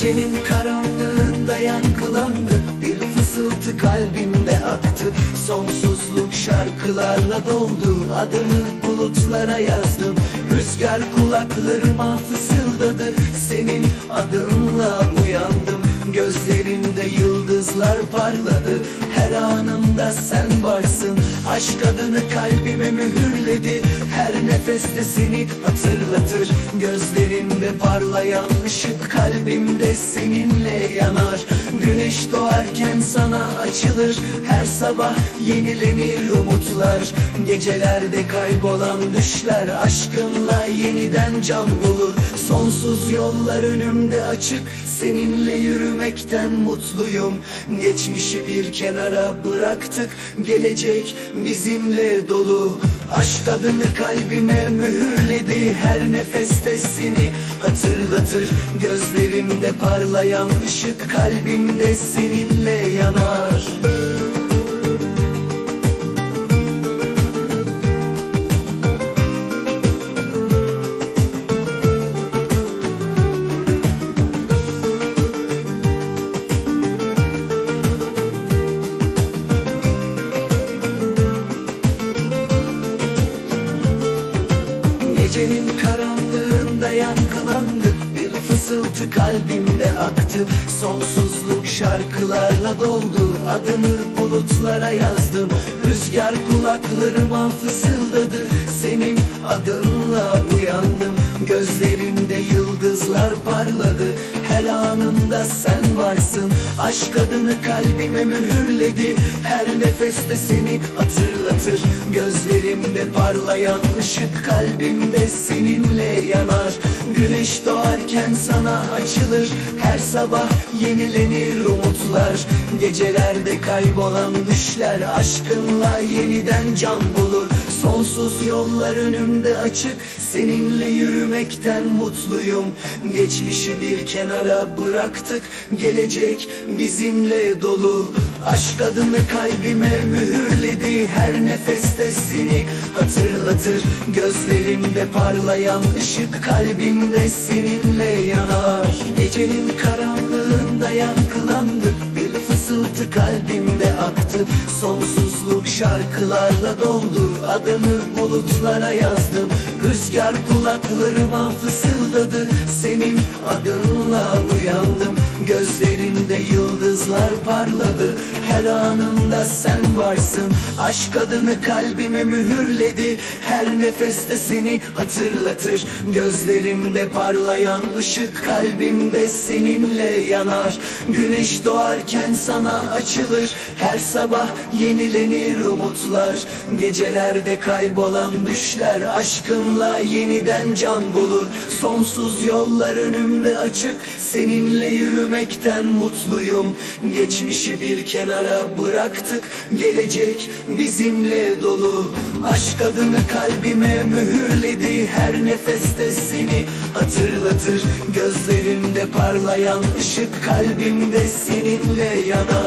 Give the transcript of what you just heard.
Gecenin karanlığında yankılandı. Bir fısıltı kalbimde aktı. Sonsuzluk şarkılarla doldu. Adını bulutlara yazdım. Rüzgar kulaklarıma fısıldadı Senin adınla uyandım. Gözlerinde yıldızlar parladı. Her anımda sen varsın. Aşk adını kalbime mühürledi Her nefeste seni hatırlatır. Gözlerinde parlayan ışık Kalbimde seninle yanar. Güneş doğarken sana açılır. Her sabah yenilenir umutlar. Gecelerde kaybolan düşler Aşkınla yeniden can bulur Sonsuz yollar önümde açık. Seninle yürümekten mutluyum. Geçmişi bir kenara bıraktık. Gelecek bizimle dolu. Aşk adını kalbime mühürledi. Her nefeste seni hatırlatır. Gözlerimde parlayan ışık Kalbimde seninle yanar Gecenin karanlığında yankılandı. Bir fısıltı kalbimde aktı. Sonsuzluk şarkılarla doldu. Adını bulutlara yazdım. Rüzgar kulaklarıma fısıldadı. Senin adınla uyandım. Gözlerinde yıldızlar parladı. Her anımda sen varsın Aşk adını kalbime mühürledi Her nefeste seni hatırlatır Gözlerimde parlayan ışık Kalbimde seninle yanar. Güneş doğarken sana açılır. Her sabah yenilenir umutlar Gecelerde kaybolan düşler Aşkınla yeniden can bulur. Sonsuz yollar önümde açık Seninle yürümekten mutluyum. Geçmişi bir kenara bıraktık Gelecek bizimle dolu. Aşk adını kalbime mühürledi Her nefeste seni hatırlatır. Gözlerimde parlayan ışık Kalbimde seninle yanar. Gecenin karanlığında yankılandı Sonsuzluk şarkılarla doldu. Adını bulutlara yazdım. Rüzgar kulaklarıma fısıldadı. Senin adınla uyandım. Gözlerinde yıldızlar parladı Her anımda sen varsın. Aşk adını kalbime mühürledi Her nefeste seni hatırlatır. Gözlerimde parlayan ışık Kalbimde seninle yanar. Güneş doğarken sana açılır Her sabah yenilenir umutlar. Gecelerde kaybolan düşler Aşkınla yeniden can bulur. Sonsuz yollar önümde açık Seninle yürümekten mutluyum Geçmişi bir kenara bıraktık. Gelecek bizimle dolu. Aşk adını kalbime mühürledi. Her nefeste seni hatırlatır. Gözlerimde parlayan ışık Kalbimde seninle yanar